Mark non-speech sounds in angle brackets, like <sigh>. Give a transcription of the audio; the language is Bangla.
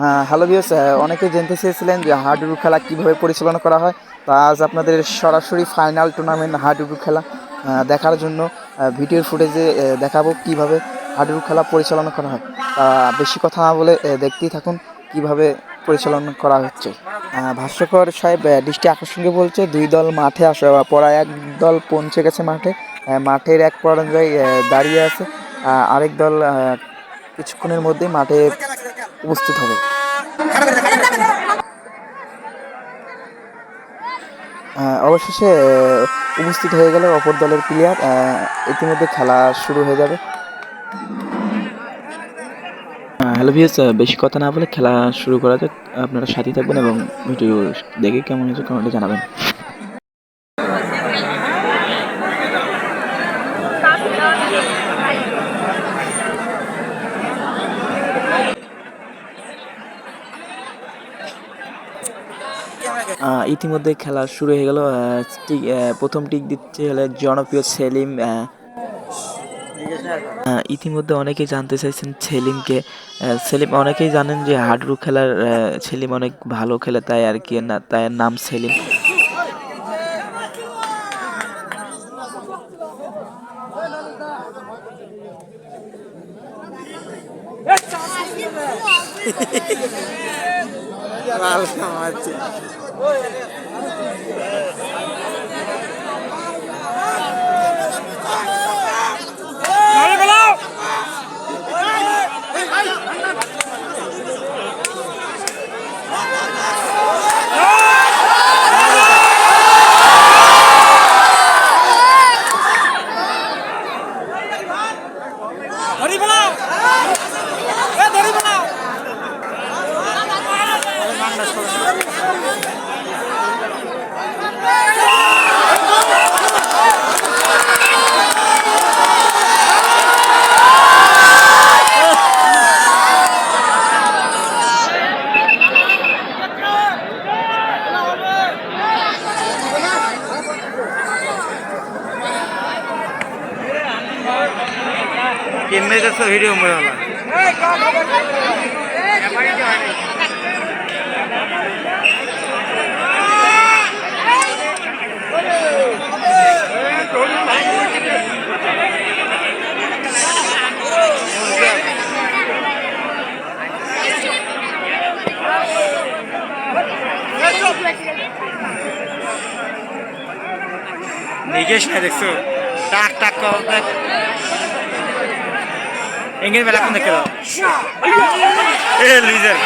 হ্যাঁ হ্যালো বিয়স অনেকে জানতে চেয়েছিলেন যে হাডুডু খেলা কীভাবে পরিচালনা করা হয়। তা আজ আপনাদের সরাসরি ফাইনাল টুর্নামেন্ট হাডুডু খেলা দেখার জন্য ভিডিওর ফুটেজে দেখাবো কীভাবে হাডুডু খেলা পরিচালনা করা হয়। তা বেশি কথা না বলে দেখতেই থাকুন কীভাবে পরিচালনা করা হচ্ছে। আহ, ভাষ্যকর সাহেব দৃষ্টি আকর্ষণকে বলছে দুই দল মাঠে আসে পড়া এক দল পৌঁছে গেছে মাঠে মাঠের এক পর্যায়ে আহ, দাঁড়িয়ে আছে আরেক দল কিছুক্ষণের মধ্যেই মাঠে উপস্থিত হবে। অবশেষে উপস্থিত হয়ে গেল অপর দলের প্লেয়ার ইতিমধ্যে খেলা শুরু হয়ে যাবে। হ্যালো ভিউস বেশি কথা না বলে খেলা শুরু করা যাক। আপনারা সাথে থাকবেন এবং ভিডিও দেখে কেমন হয়েছে কমেন্টে জানাবেন। ইতিমধ্যে খেলা শুরু হয়ে গেল প্রথম টিক দিচ্ছে হলে জনপ্রিয় সেলিম ইতিমধ্যে অনেকেই জানতে চাইছেন সেলিমকে সেলিম অনেকেই জানেন যে হাডুডু খেলার সেলিম অনেক ভালো খেলে তাই আর কি না তাই নাম সেলিম। <laughs> <laughs> ধরি কেমনে যাচ্ছে ভিডিও মনে হলো নিকেশ না দেখছ টাক টাক করতে En el verano de quedó. Es el líder.